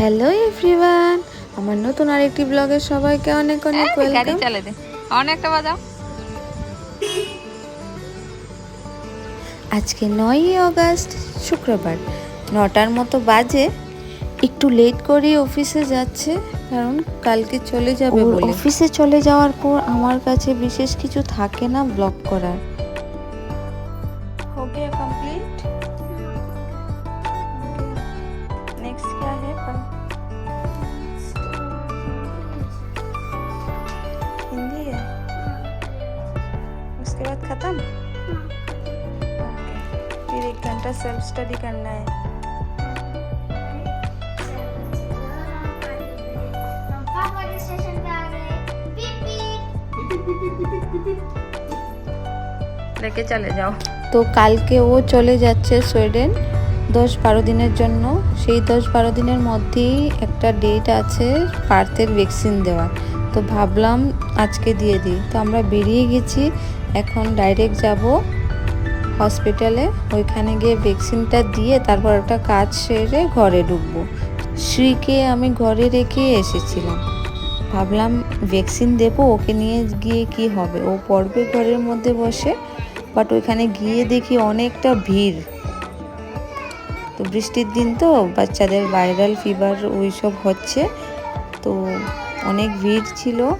Hello everyone আমার নতুন আরেকটি ব্লগে সবাইকে অনেক অনেক গাড়ি ওয়েলকাম চালে দে। অনেকটা বাজাও। আজকে নয়ই অগাস্ট শুক্রবার। নটার মতো বাজে। একটু লেট করে অফিসে যাচ্ছে কারণ কালকে চলে যাবে বলে। অফিসে চলে যাওয়ার পর আমার কাছে বিশেষ কিছু থাকে না ব্লগ করার। उसके बाद खत्म ओके फिर एक घंटा सेल्फ स्टडी करना है पापा के स्टेशन पे आ गए बीप बीप लेके चले जाओ তো কালকে ও চলে যাচ্ছে সুইডেন দশ বারো দিনের জন্য সেই দশ বারো দিনের মধ্যেই একটা ডেট আছে পার্থের ভ্যাকসিন দেওয়ার তো ভাবলাম আজকে দিয়ে দিই তো আমরা বেরিয়ে গেছি এখন ডাইরেক্ট যাব হসপিটালে ওইখানে গিয়ে ভ্যাকসিনটা দিয়ে তারপর একটা কাজ সেরে ঘরে ঢুকবো। শ্রীকে আমি ঘরে রেখে এসেছিলাম। ভাবলাম ভ্যাকসিন দেবো, ওকে নিয়ে গিয়ে কি হবে? ও পড়বে ঘরের মধ্যে বসে বাট ওইখানে গিয়ে দেখি অনেকটা ভিড়। তো বৃষ্টির দিন তো, বাচ্চাদের ভাইরাল ফিভার ওইসব হচ্ছে। তো অনেক ভিড় ছিল,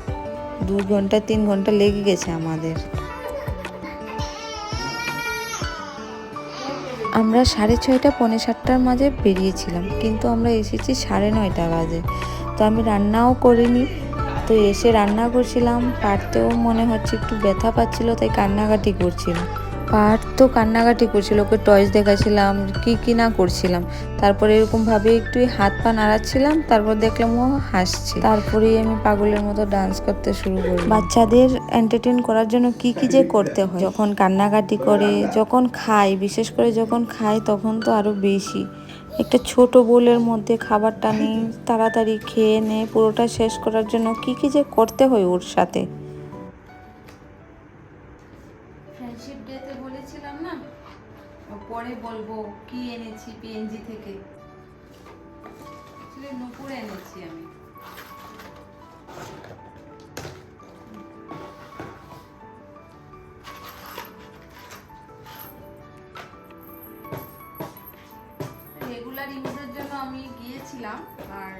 দু ঘণ্টা, তিন ঘণ্টা লেগে গেছে আমাদের। আমরা সাড়ে ছয়টা, পৌনে সাতটার মাঝে বেরিয়েছিলাম। কিন্তু আমরা এসেছি সাড়ে নয়টা বাজে। তো আমি রান্নাও করিনি। তো এসে রান্না করছিলাম, পারতেও মনে হচ্ছে একটু ব্যথা পাচ্ছিল, তাই কান্নাকাটি করছিল পার্ট তো কান্নাকাটি করছিল, ওকে টয়েস দেখাচ্ছিলাম কি কি না করছিলাম। তারপরে এরকম ভাবে একটু হাত পা নাড়াচ্ছিলাম, তারপর দেখলাম ও হাসছে। তারপরেই আমি পাগলের মতো ডান্স করতে শুরু করি বাচ্চাদের এন্টারটেন করার জন্য কি কি যে করতে হয়। যখন কান্নাকাটি করে, যখন খায়, বিশেষ করে যখন খায় তখন তো আরও বেশি। একটা ছোট বোলের মধ্যে খাবারটা নিয়ে তাড়াতাড়ি খেয়ে নে, পুরোটা শেষ করার জন্য কি কি যে করতে হয় ওর সাথে। পরে বলব কি এনেছি পিএনজি থেকে। নুপুর এনেছি আমি। রেগুলার ইউজের জন্য আমি গিয়েছিলাম, আর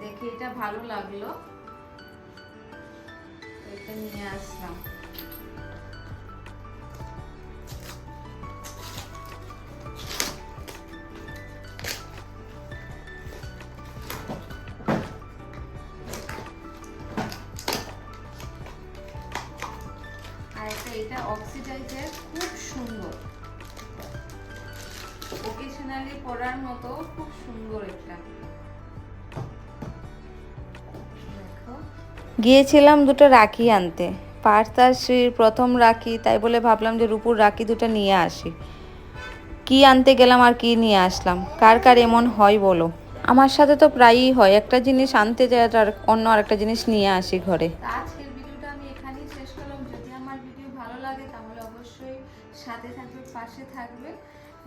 দেখে এটা ভালো লাগল। এটা নিয়ে আসলাম। এটা অক্সিডাইজার খুব সুন্দর। ওকেশনালি পরার মতো খুব সুন্দর এটা। গিয়েছিলাম দুটো রাখি আনতে। শ্রীর প্রথম রাখি তাই বলে ভাবলাম যে রূপুর রাখি দুটো নিয়ে আসি। কি আনতে গেলাম আর কি নিয়ে আসলাম? কার কার এমন হয় বলো? আমার সাথে তো প্রায়ই হয়। একটা জিনিস আনতে যায় আর অন্য আরেকটা জিনিস নিয়ে আসি ঘরে। ভালো লাগে, তাহলে অবশ্যই সাথে থাকবে, পাশে থাকবে।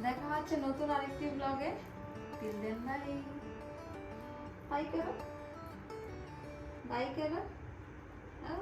দেখা হচ্ছে নতুন আরেকটি ব্লগে তিন দেন বাই বাই করো বাই করো ও